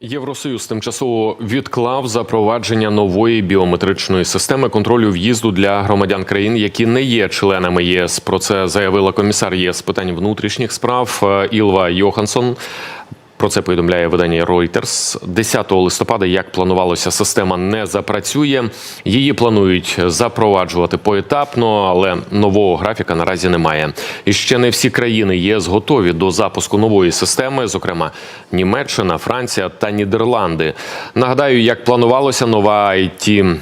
Євросоюз тимчасово відклав запровадження нової біометричної системи контролю в'їзду для громадян країн, які не є членами ЄС. Про це заявила комісар ЄС з питань внутрішніх справ е, Ілва Йоханссон. Про це повідомляє видання Reuters. 10 листопада, як планувалося, система не запрацює. Її планують запроваджувати поетапно, але нового графіка наразі немає. І ще не всі країни ЄС готові до запуску нової системи, зокрема Німеччина, Франція та Нідерланди. Нагадаю, як планувалося, нова it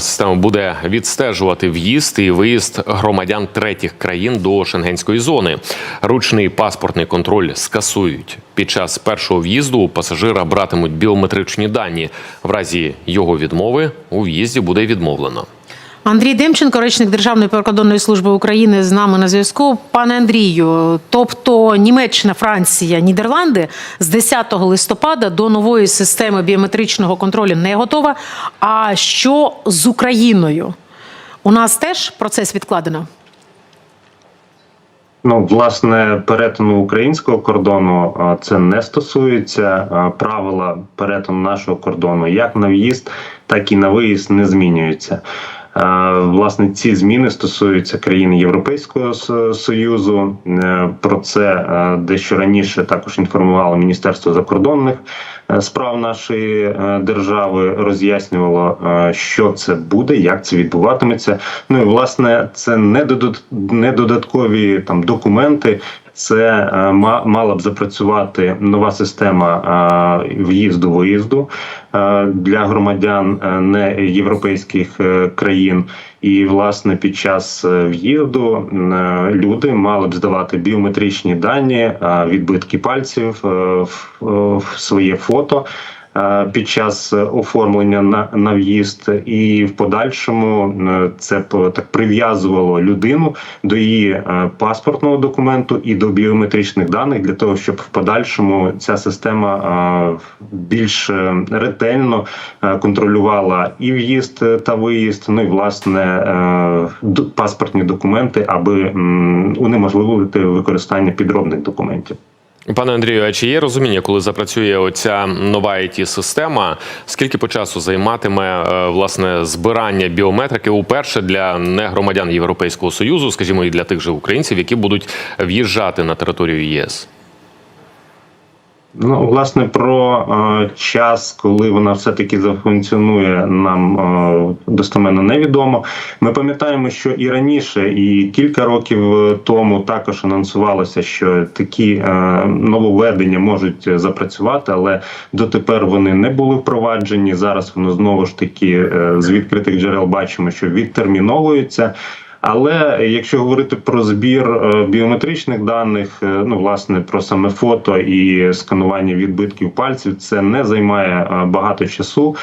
система буде відстежувати в'їзд і виїзд громадян третіх країн до шенгенської зони. Ручний паспортний контроль скасують. Під час першого в'їзду у пасажира братимуть біометричні дані. В разі його відмови у в'їзді буде відмовлено. Андрій Демченко, речник Державної прикордонної служби України, з нами на зв'язку. Пане Андрію, тобто Німеччина, Франція, Нідерланди з 10 листопада до нової системи біометричного контролю не готова. А що з Україною? У нас теж процес відкладено. Ну, власне, перетину українського кордону це не стосується. Правила перетину нашого кордону як на в'їзд, так і на виїзд не змінюються. А, Власне, ці зміни стосуються країн Європейського Со- Союзу. Е, Про це е, дещо раніше також інформувало Міністерство закордонних е, справ нашої е, держави, роз'яснювало, е, що це буде, як це відбуватиметься. Ну і власне це не додаткові там документи. Це е, ма- мала б запрацювати нова система е, в'їзду-виїзду е, для громадян не європейських країн. І власне під час в'їзду люди мали б здавати біометричні дані, відбитки пальців, в- своє фото під час оформлення на, на в'їзд, і в подальшому е, це так прив'язувало людину до її е, паспортного документу і до біометричних даних для того, щоб в подальшому ця система е, більш е, ретельно е, контролювала і в'їзд е, та виїзд, ну і власне е, паспортні документи, аби унеможливити використання підробних документів. Пане Андрію, а чи є розуміння, коли запрацює оця нова it система скільки по часу займатиме е, власне збирання біометрики уперше для негромадян Європейського союзу, скажімо, і для тих же українців, які будуть в'їжджати на територію ЄС? Ну, власне, про е, час, коли вона все-таки зафункціонує, нам е, достеменно невідомо. Ми пам'ятаємо, що і раніше, і кілька років е, тому також анонсувалося, що такі е, нововведення можуть запрацювати, але дотепер вони не були впроваджені. Зараз воно знову ж таки е, з відкритих джерел бачимо, що відтерміновується. Але якщо говорити про збір е, біометричних даних, е, ну власне про саме фото і сканування відбитків пальців, це не займає е, багато часу.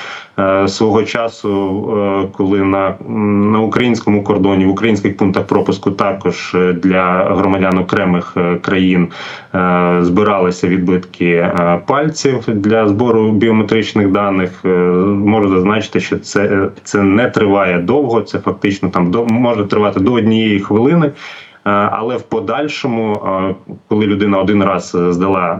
Свого часу, коли на, на українському кордоні, в українських пунктах пропуску, також для громадян окремих країн збиралися відбитки пальців для збору біометричних даних. Можу зазначити, що це, це не триває довго. Це фактично там до може тривати до однієї хвилини. Е, Але в подальшому, е, коли людина один раз е, здала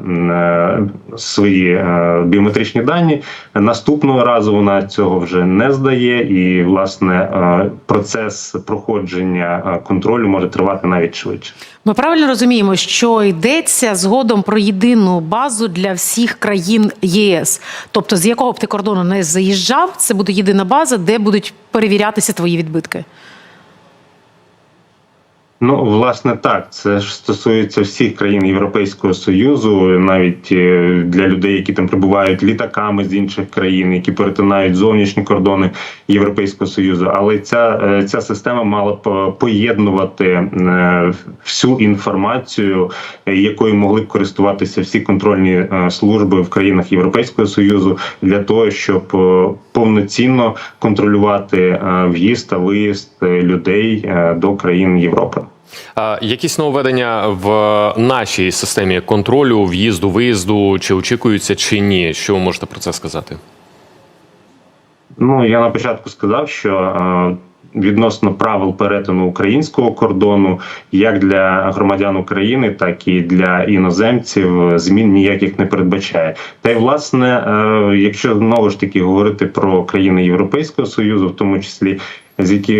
свої біометричні дані, наступного разу вона цього вже не здає, і власне процес проходження контролю може тривати навіть швидше. Ми правильно розуміємо, що йдеться згодом про єдину базу для всіх країн ЄС. Тобто, з якого б ти кордону не заїжджав, це буде єдина база, де будуть перевірятися твої відбитки. Ну, власне, так. Це ж стосується всіх країн Європейського союзу, навіть е, для людей, які там прибувають літаками з інших країн, які перетинають зовнішні кордони Європейського союзу. Але ця, е, ця система мала б е, поєднувати всю інформацію, якою могли б користуватися всі контрольні служби в країнах Європейського союзу, для того, щоб повноцінно контролювати в'їзд та виїзд людей до країн Європи. Якісь нововведення в нашій системі контролю, в'їзду, виїзду, чи очікуються, чи ні? Що ви можете про це сказати? Ну я на початку сказав, що е, відносно правил перетину українського кордону, як для громадян України, так і для іноземців змін ніяких не передбачає. Та й власне, е, якщо знову ж таки говорити про країни Європейського союзу, в тому числі з які,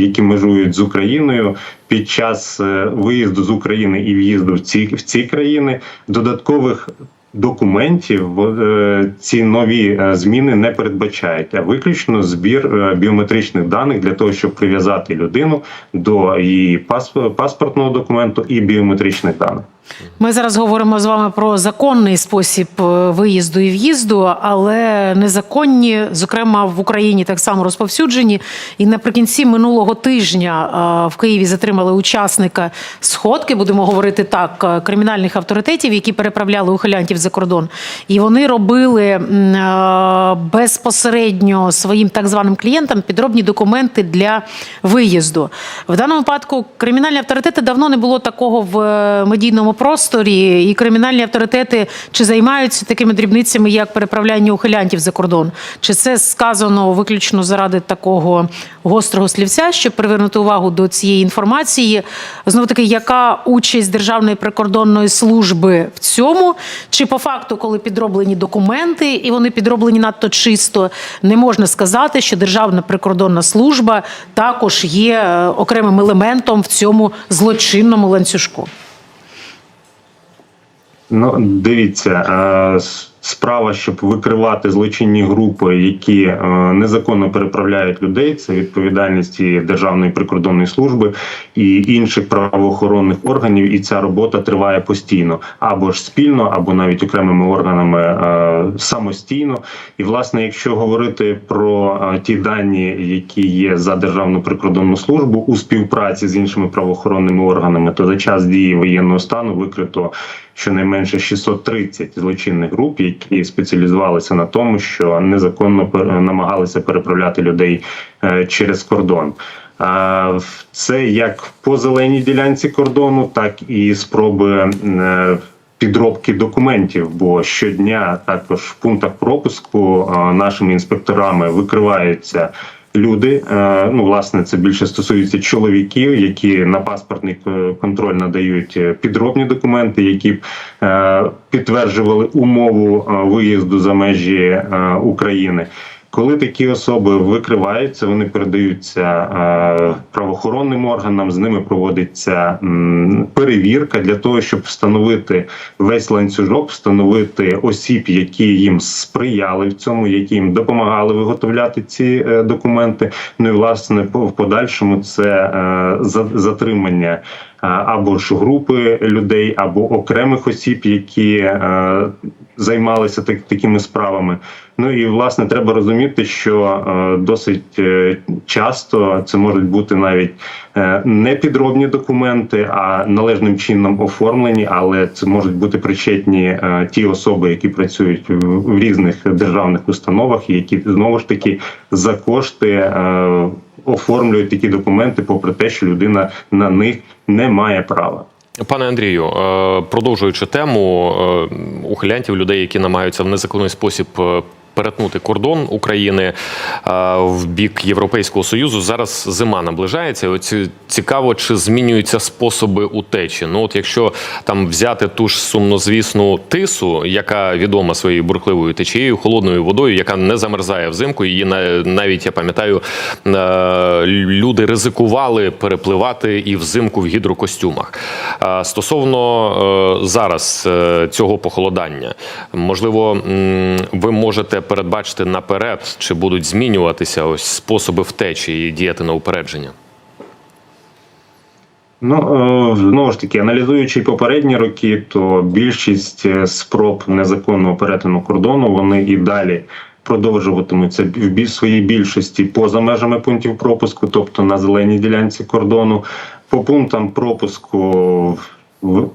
які межують з Україною під час е, виїзду з України і в'їзду в ці в ці країни додаткових документів е, ці нові е, зміни не передбачають, а виключно збір біометричних даних для того, щоб прив'язати людину до її пасп- паспортного документу і біометричних даних. Ми зараз говоримо з вами про законний спосіб е, виїзду і в'їзду, але незаконні, зокрема в Україні, так само розповсюджені. І наприкінці минулого тижня е, в Києві затримали учасника сходки, будемо говорити так, е, кримінальних авторитетів, які переправляли ухилянтів за кордон. І вони робили безпосередньо своїм так званим клієнтам підробні документи для виїзду. В даному випадку кримінальні авторитети давно не було такого в медійному просторі, і кримінальні авторитети чи займаються такими дрібницями, як переправляння ухилянтів за кордон, чи це сказано виключно заради такого гострого слівця, щоб привернути увагу до цієї інформації. Знову таки, яка участь Державної прикордонної служби в цьому? Чи по факту, коли підроблені документи, і вони підроблені надто чисто, не можна сказати, що Державна прикордонна служба також є е, окремим елементом в цьому злочинному ланцюжку? Ну, дивіться, е, с- справа, щоб викривати злочинні групи, які е, незаконно переправляють людей, це відповідальність Державної прикордонної служби і інших правоохоронних органів. І ця робота триває постійно або ж спільно, або навіть окремими органами е, самостійно. І власне, якщо говорити про е, ті дані, які є за Державну прикордонну службу у співпраці з іншими правоохоронними органами, то за час дії воєнного стану викрито щонайменше 630 злочинних груп, які спеціалізувалися на тому, що незаконно намагалися переправляти людей е, через кордон. Це як по зеленій ділянці кордону, так і спроби е, підробки документів. Бо щодня також в пунктах пропуску нашими інспекторами викриваються. Люди, е, ну власне, це більше стосується чоловіків, які на паспортний е, контроль надають е, підробні документи, які б підтверджували умову виїзду за межі України. Коли такі особи викриваються, вони передаються е, правоохоронним органам. З ними проводиться перевірка для того, щоб встановити весь ланцюжок, встановити осіб, які їм сприяли в цьому, які їм допомагали виготовляти ці е, документи. Ну і власне в подальшому це е, за- затримання або ж групи людей, або окремих осіб, які займалися так, такими справами. Ну і власне треба розуміти, що е, досить е, часто це можуть бути навіть е, не підробні документи, а належним чином оформлені, але це можуть бути причетні е, ті особи, які працюють в, в різних державних установах, які знову ж таки за кошти. Е, Оформлюють такі документи, попри те, що людина на них не має права. Пане Андрію, е, продовжуючи тему е, ухилянтів, людей, які намагаються в незаконний спосіб е, перетнути кордон України е, в бік Європейського союзу. Зараз зима наближається. Оці цікаво, чи змінюються способи утечі. Ну, от якщо там взяти ту ж сумнозвісну тису, яка відома своєю бурхливою течією, холодною водою, яка не замерзає взимку. Її на- навіть я пам'ятаю, е, люди ризикували перепливати і взимку в гідрокостюмах. Е, Стосовно зараз цього похолодання, можливо, ви можете передбачити наперед, чи будуть змінюватися ось способи втечі і діяти на упередження. Ну е, знову ж таки, аналізуючи попередні роки, то більшість е, спроб незаконного перетину кордону вони і далі продовжуватимуться в своїй більшості поза межами пунктів пропуску, тобто на зеленій ділянці кордону. По пунктам пропуску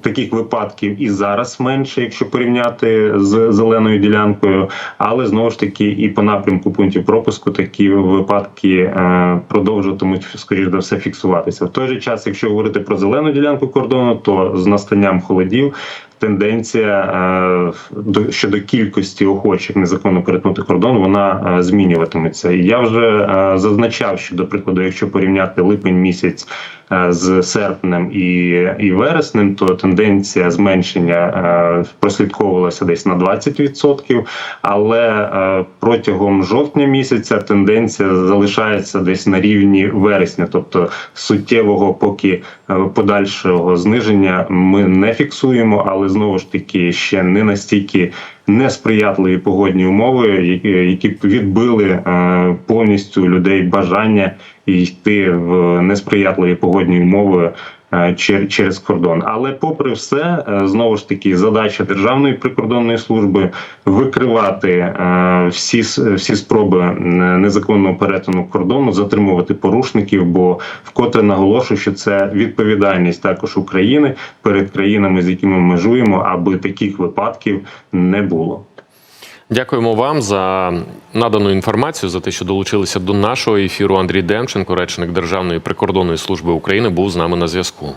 таких випадків і зараз менше, якщо порівняти з зеленою ділянкою, але знову ж таки і по напрямку пунктів пропуску такі випадки е, продовжуватимуть скоріш за все фіксуватися. В той же час, якщо говорити про зелену ділянку кордону, то з настанням холодів тенденція е, до- щодо кількості охочих незаконно перетнути кордон, вона е, змінюватиметься. Я вже е, зазначав, що до прикладу, якщо порівняти липень місяць з серпнем і, і вереснем, то тенденція зменшення прослідковувалася десь на 20%, але протягом жовтня місяця тенденція залишається десь на рівні вересня, тобто суттєвого поки подальшого зниження ми не фіксуємо, але знову ж таки ще не настільки несприятливі погодні умови, які- б відбили е, повністю людей бажання йти в несприятливі погодні умови через кордон. Але попри все, е, знову ж таки, задача Державної прикордонної служби викривати е, всі всі спроби е, незаконного перетину кордону, затримувати порушників. Бо вкотре наголошую, що це відповідальність також України перед країнами, з якими ми межуємо, аби таких випадків не було. Дякуємо вам за надану інформацію за те, що долучилися до нашого ефіру. Андрій Демченко, речник Державної прикордонної служби України, був з нами на зв'язку.